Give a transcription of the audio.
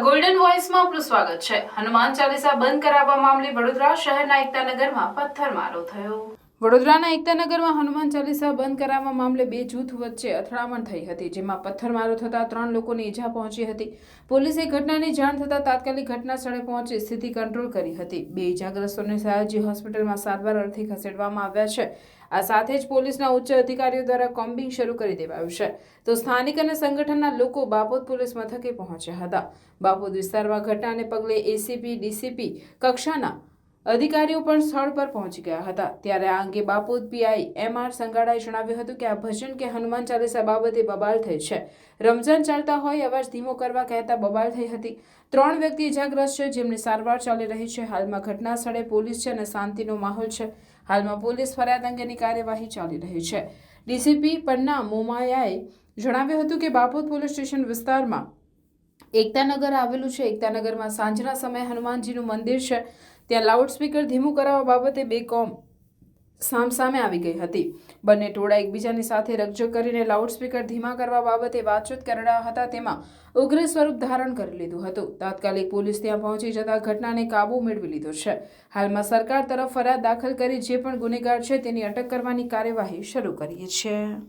Golden વોઇસમાં આપનું સ્વાગત છે. હનુમાન ચાલીસા બંધ કરાવવા મામલે વડોદરા શહેરના એકતાનગરમાં પથ્થરમારો થયો. વડોદરાના એકતાનગરમાં હનુમાન ચાલીસા બંધ કરાવવા મામલે બે જૂથ વચ્ચે અથડામણ થઈ હતી, જેમાં પથ્થરમારો થતાં ત્રણ લોકોને ઈજા પહોંચી હતી. પોલીસે ઘટનાની જાણ થતાં તાત્કાલિક ઘટના સ્થળે પહોંચી સ્થિતિ કંટ્રોલ કરી હતી. બે ઈજાગ્રસ્તોને સયાજી હોસ્પિટલમાં સારવાર અર્થે ખસેડવામાં આવ્યા છે. આ સાથે જ પોલીસના ઉચ્ચ અધિકારીઓ દ્વારા કોમ્બિંગ શરૂ કરી દેવાયું છે. તો સ્થાનિક અને સંગઠનના લોકો બાપોદ પોલીસ મથકે પહોંચ્યા હતા. બાપોદ વિસ્તારમાં ઘટનાને પગલે એસીપી, ડીસીપી કક્ષાના અધિકારીઓ પણ સ્થળ પર પહોંચી ગયા હતા. ત્યારે આ અંગે બાપોદ પીઆઈ એમ આર સંગાડાએ જણાવ્યું હતું કે આ ભજન કે હનુમાન ચાલીસા બાબતે બબાલ થઈ છે. રમઝાન ચાલતા હોય અવાજ ધીમો કરવા કહેતા બબાલ થઈ હતી. ત્રણ વ્યક્તિ ઇજાગ્રસ્ત છે, જેમની સારવાર ચાલી રહી છે. હાલમાં ઘટના સ્થળે પોલીસ છે અને શાંતિનો માહોલ છે. હાલમાં પોલીસ ફરિયાદ અંગેની કાર્યવાહી ચાલી રહી છે. ડીસીપી પન્ના મોમાયાએ જણાવ્યું હતું કે બાપોદ પોલીસ સ્ટેશન વિસ્તારમાં એકતાનગર આવેલું છે. એકતાનગરમાં સાંજના સમયે હનુમાનજીનું મંદિર છે. ત્યાં લાઉડસ્પીકર ધીમું કરાવવા બાબતે બે કોમ સામસામે આવી ગઈ હતી. બંને ટોળા એકબીજાની સાથે રજો કરીને લાઉડસ્પીકર ધીમા કરવા બાબતે વાતચીત કરડા હતા. તેમાં ઉગ્ર સ્વરૂપ ધારણ કરી લીધું હતું. તાત્કાલિક પોલીસ ત્યાં પહોંચી જતા ઘટનાને કાબૂ મેળવી લીધો છે. હાલમાં સરકાર તરફ ફરિયાદ દાખલ કરી જે પણ ગુનેગાર છે તેની અટક કરવાની કાર્યવાહી શરૂ કરી છે.